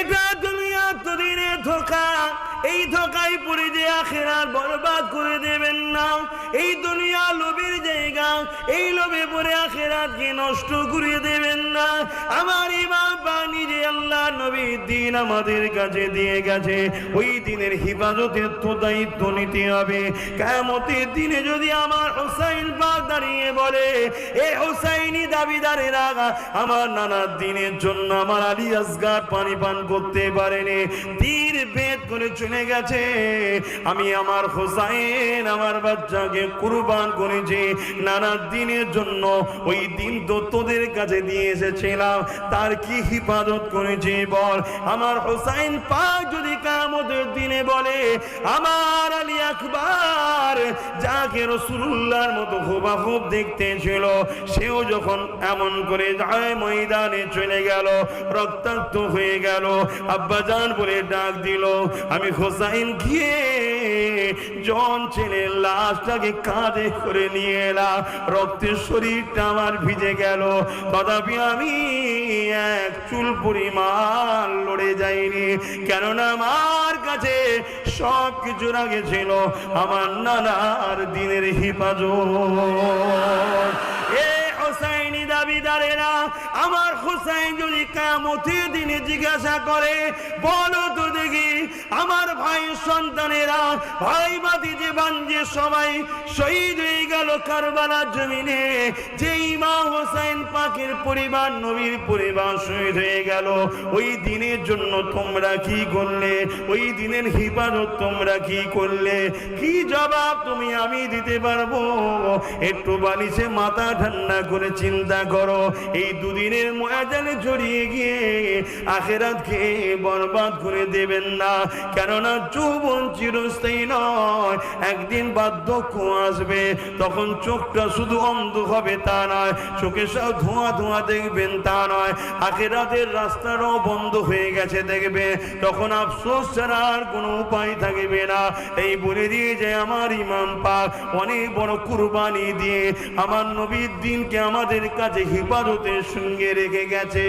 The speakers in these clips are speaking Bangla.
এটা দুনিয়া দুদিনে ধোকা, এই ধোকায় পড়ে যে আখেরাত বরবাদ করে দেবেন না। এই দুনিয়া লোভের জায়গা, এই লোভে পড়ে আখেরাতকে নষ্ট করে দেবেন না। আমার ইমাম বাণী যে আল্লাহ নবীর দিন আমাদের কাছে দিয়ে গেছে, ওই দিনের হিফাজতের তো দায়িত্ব নিতে হবে। কেমতের দিনে যদি আমার হোসাইন পাক দাঁড়িয়ে বলে, এ হোসাইনি দাবিদারেরা, আমার নানা দিনের জন্য আমার আলী আসগার পানি পান করতে পারেনি। তীর ভেদ করে চলে গেছে। আমি আমার হোসাইন, আমার বাচ্চাকে কুরবান করেছি নানা দিনের জন্য ওই দিন তো তোদের কাছে দিয়ে এসেছিলাম, তার কি হিফাজত করেছি বল? আমার হোসাইন পাক যদি কামতের দিনে বলে, আমার আলী আকবার, যাকে রসুল্লাহর মতো হুবাহুব দেখতে ছিল, সেও যখন এমন করে যায় ময়দানে চলে গেল, রক্তাক্ত হয়ে গেল, আব্বাজান বলে ডাক দিল, আমি হোসাইন গিয়ে জন ছেলের লাশটাকে কাঁধে করে নিয়ে এলাম, রক্তের শরীরটা আমার ভিজে গেল তথাপি আমি চুল পরিমাণ লড়ে যায়নি। কেননা আমার কাছে সব কিছু আগে ছিল। আমার নানার দিনের হিফাজত। দাবিদারেরা, আমার হোসাইন যদি কামতের দিনে জিজ্ঞাসা করে, বলো তো দেখি, আমার ভাই সন্তানেরা, ভাই বাদি যে বাঞ্জে সবাই শহীদ হয়ে গেল কারবালার জমিনে যে ইমাম হোসাইন পাকের পরিবার, নবীর পরিবার শহীদ হয়ে গেল। ওই দিনের জন্য তোমরা কি করলে? ওই দিনের হিফাজত তোমরা কি করলে? কি জবাব তুমি আমি দিতে পারব? একটু বালিশে মাথা ঠান্ডা করে চিন্তা করো। এই দুদিনের ময়াজানে জড়িয়ে গিয়ে আখেরাতকে বরবাদ করে দেবেন না। কেননা যৌবন চিরস্থায়ী নয়, একদিন বার্ধক্য আসবে। তখন চোখটা শুধু অন্ধ হবে তা নয় চোখে সব ধোঁয়া ধোঁয়া দেখবেন তা নয়। আখেরাতের রাস্তাটাও বন্ধ হয়ে গেছে, দেখবে। তখন আফসোস ছাড়া আর কোনো উপায় থাকবে না। এই বলে দিয়ে যে আমার ইমাম পাক, অনেক বড় কুরবানি দিয়ে। আমার নবীর দিনকে আমাদের কাছে হিফাজতের সঙ্গে রেখে গেছে।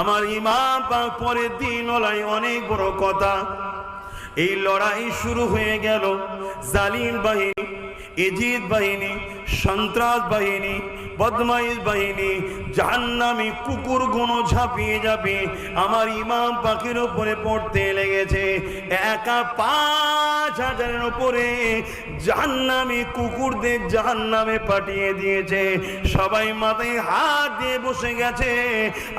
আমার ইমাম পরের দিন ওলাই অনেক বড় কথা। এই লড়াই শুরু হয়ে গেল। জালিম বাহিনী, এজিদ বাহিনী, সন্ত্রাস বাহিনী বদমাইশ বাহিনী, জাহান্নামী কুকুর গুণ ঝাঁপিয়ে যাবে আমার ইমাম পাখির উপরে পড়তে লেগেছে। একা পাঁচ হাজারের উপরে জাহান্নামী কুকুরদের জাহান্নামে পাঠিয়ে দিয়েছে। সবাই মাথায় হাত দিয়ে বসে গেছে।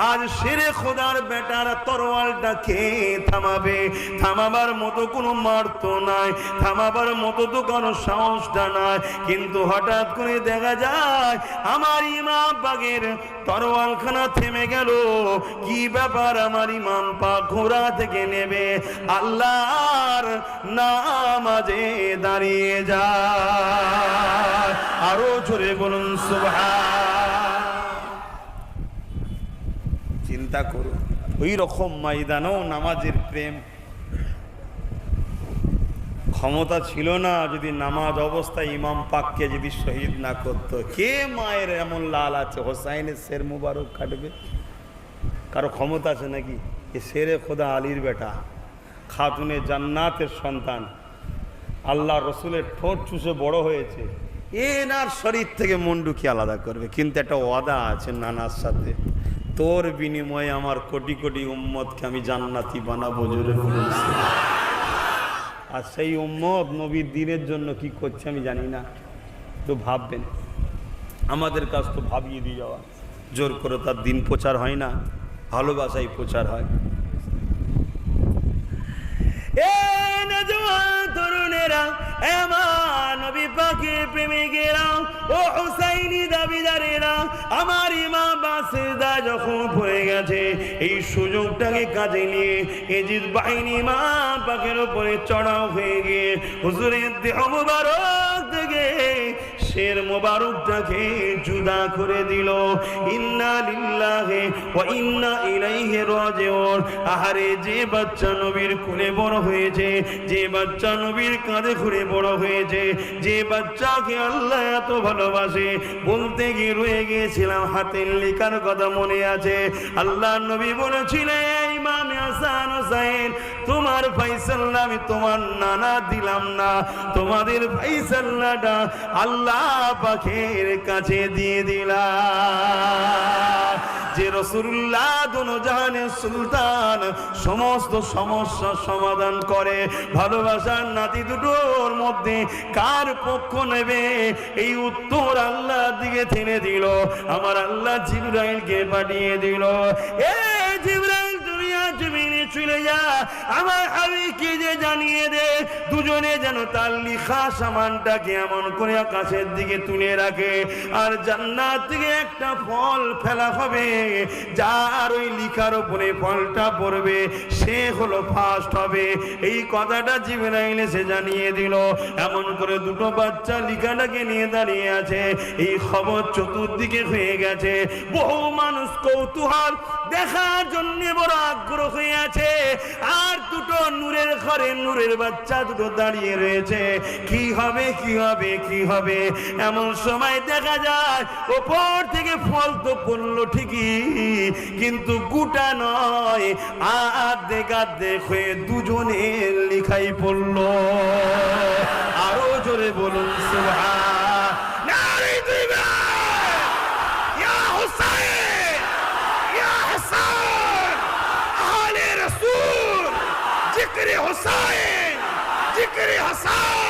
আজ সেরে খোদার বেটার তরোয়ালটা খেয়ে থামাবে? থামাবার মতো কোনো মার্ত নাই, থামাবার মতো তো কোনো সাহসটা নাই। কিন্তু হঠাৎ করে দেখা যায়, আমার থেমে গেল। কি ব্যাপার আমার থেকে নেবে? আল্লাহর নামাজে দাঁড়িয়ে সুবহান। চিন্তা করুন, ওই রকম ময়দানেও নামাজের প্রেম ক্ষমতা ছিল না, যদি নামাজ অবস্থায় ইমাম পাককে যদি শহীদ না করতো, কে মায়ের এমন লাল আছে? হোসাইনের শের মুবারক কাটবে কারও ক্ষমতা আছে নাকি? এ শেরে খোদা আলীর বেটা, খাতুনে জান্নাতের সন্তান। আল্লাহ রসুলের ঠোঁট চুষে বড় হয়েছে। এনার শরীর থেকে মন্ডুকি আলাদা করবে। কিন্তু একটা ওয়াদা আছে নানার সাথে, তোর বিনিময়ে আমার কোটি কোটি উম্মতকে আমি জান্নাতি বানাবো, জোরে বলেছি আর সেই উম্মত নবীর দিনের জন্য কি করছে আমি জানি না। তো ভাববেন। আমাদের কাজ তো ভাবিয়ে দিয়ে যাওয়া। জোর করে তার দিন প্রচার হয় না, ভালোবাসাই প্রচার হয়। তরুণেরা এমা নবী পাকের প্রেমে গেলাম ও হুসাইনি দাবিদারেরা, আমার ইমাম বাসেদা যখন হয়ে গেছে, এই সুযোগটাকে কাজে নিয়ে এজিদ বাহিনী মা পাকের উপরে চড়াও হয়ে গিয়ে হুজুরের দেহ মুবারক থেকে শের মোবারকটাকে জুদা করে দিল। ইন্না লিল্লাহি ওয়া ইন্না ইলাইহি রাজিউন। আহারে, যে বাচ্চা নবীর কোলে বড় হয়েছে, যে বাচ্চা নবীর কাঁধে ঘুরে বড় হয়েছে, যে বাচ্চাকে আল্লাহ এত ভালোবাসে, বলতে গিয়ে রয়ে গিয়েছিলাম, হাতের লেখার কথা মনে আছে। আল্লাহ নবী বলেছিলেন হাসান হোসেন তোমার ফাইসাল্লা আমি তোমার নানা দিলাম না। তোমাদের ফাইসাল্লাটা আল্লাহ পাখের কাছে দিয়ে দিলাম যে রসুল্লাহ জাহানের সুলতান সমস্ত সমস্যার সমাধান করে, ভালোবাসার নাতি দুটোর মধ্যে কার পক্ষ নেবে? এই উত্তর আল্লাহর দিকে ঠেনে দিল। আমার আল্লাহ জিব্রাইলকে পাঠিয়ে দিল। এ জিব্রাইল! চলে যা। আমার হাবিকে যে জানিয়ে দে, দুজনে যেন তার লিখা সামানটাকে এমন করে আকাশের দিকে তুলে রাখে। আর জান্নাত থেকে একটা ফল ফেলা হবে, যার ওই লিখার উপরে ফলটা পড়বে, সে হলো ফার্স্ট হবে। এই কথাটা জিবরাইল এসে জানিয়ে দিল। এমন করে দুটো বাচ্চা লিখাটাকে নিয়ে দাঁড়িয়ে আছে। এই খবর চতুর্দিকে হয়ে গেছে। বহু মানুষ কৌতূহল দেখার জন্য বড় আগ্রহ হয়ে আছে। আর দুটো নূরের ঘরে নূরের বাচ্চা দুটো দাঁড়িয়ে রয়েছে। কি হবে কি হবে কি হবে? এমন সময় দেখা যায়, ওপর থেকে ফল তো পড়ল ঠিকই, কিন্তু গুটা নয়, আর্ধেক আর্ধেক হয়ে দুজনের লিখাই পড়ল। আরও জোরে বলুন, সুবহান। ज़िक्र हुसैन ज़िक्र हसन।